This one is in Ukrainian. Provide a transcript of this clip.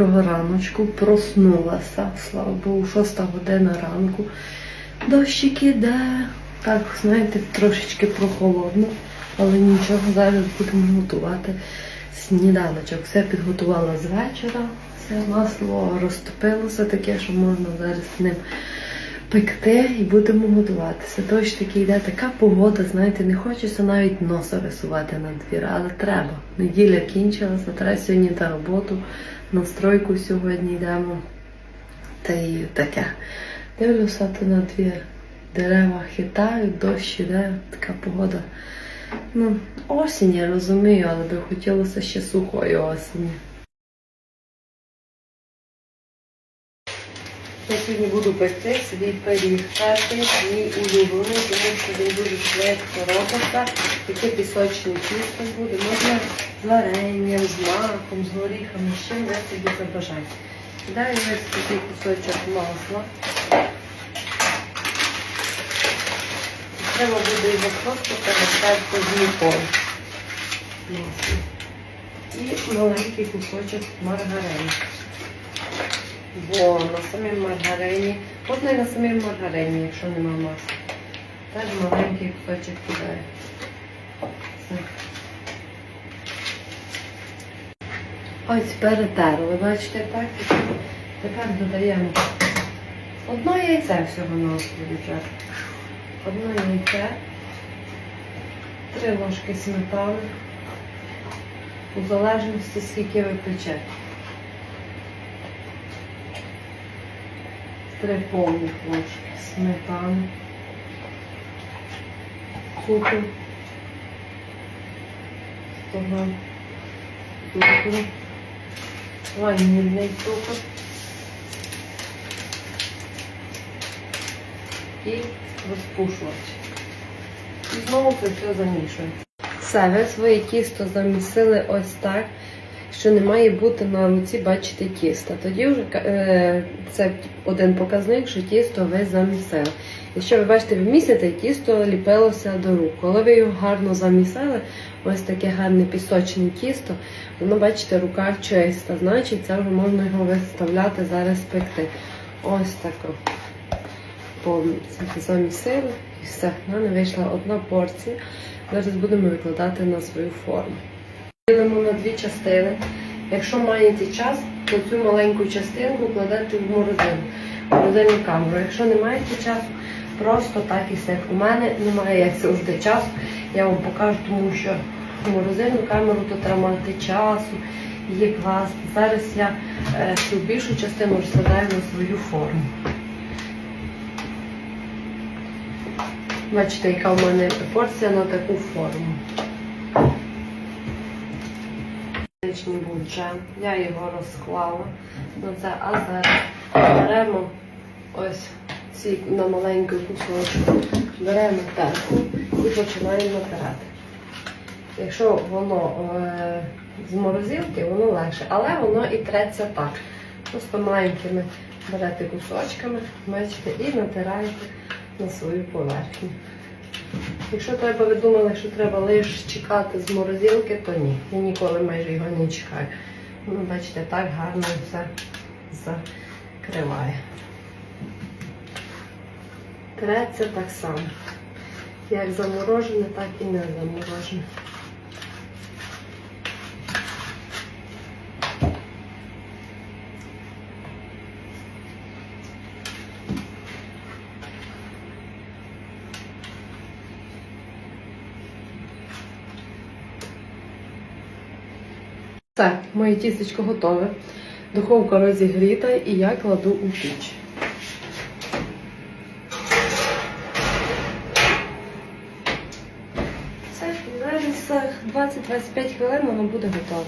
Раночку проснулася, слава Богу, шоста година ранку. Дощик іде. Так, знаєте, трошечки прохолодно, але нічого, зараз будемо готувати сніданочок. Все підготувала з вечора, все масло розтопилося таке, що можна зараз ним пекти і будемо готуватися. Дощ такий йде, така погода, знаєте, не хочеться навіть носа висувати на двір, але треба. Неділя кінчилася, треба сьогодні на роботу, на стройку сьогодні йдемо. Та й таке. Дивлюся ти на двір. Дерева хитають, дощ іде, така погода. Ну, осінь, я розумію, але би хотілося ще сухої осені. Я сьогодні буду пекти свій пиріг перший, мій улюблений, тому що він дуже швидко робиться. Таке пісочне тісто буде. Можна з варенням, з маком, з горіхами, з чим ви собі забажаєте. Далі ось такий кусочок масла. Треба буде його просто перестерти з мукою. І маленький кусочок маргарину. Бо на самій маргарині, можна і на самій маргарині, якщо нема масла. Теж маленький кусочок кидаю. Все. Ось перетерли, бачите, так? Тепер додаємо одно яйце всього на дівчата. Одне яйце, три ложки сметани, у залежності скільки ви печете. Три повних ложки сметани, цукру, 100 грам цукру, ванільний цукор. І розпушувач. І знову це все замішується. Все, ви своє тісто замісили ось так, що не має бути на руці, бачите, тіста. Тоді вже е, це один показник, що тісто ви замісили. Якщо ви бачите, ви місяте, тісто ліпилося до рук. Коли ви його гарно замісили, ось таке гарне пісочне тісто, воно, бачите, рука чиста. Значить, це вже можна його виставляти зараз пекти. Ось тако. Повністю замісили і все. В мене вийшла одна порція. Зараз будемо викладати на свою форму. Ділимо на дві частини. Якщо маєте час, то цю маленьку частинку кладете в морозину, в морозильну камеру. Якщо не маєте часу, просто так і все. У мене немає як завжди часу. Я вам покажу, тому що в морозильну камеру то треба мати часу, її класти. Зараз я е, цю більшу частину розкладаю на свою форму. Бачите, яка в мене порція на таку форму. Коричневий був я його розклала на це, а зараз беремо ось ці на маленький кусочок, беремо терку і починаємо натирати. Якщо воно е, з морозилки, воно легше, але воно і треться так. Просто маленькими берете кусочками, бачите, і натираєте на свою поверхню. Якщо ви думали, що треба лише чекати з морозилки, то ні. Я ніколи майже його не чекаю. Ну, бачите, так гарно все закриває. Треться так само. Як заморожене, так і не заморожене. Все, моє тістечко готове. Духовка розігріта і я кладу у піч. Все, зараз 20-25 хвилин воно буде готове.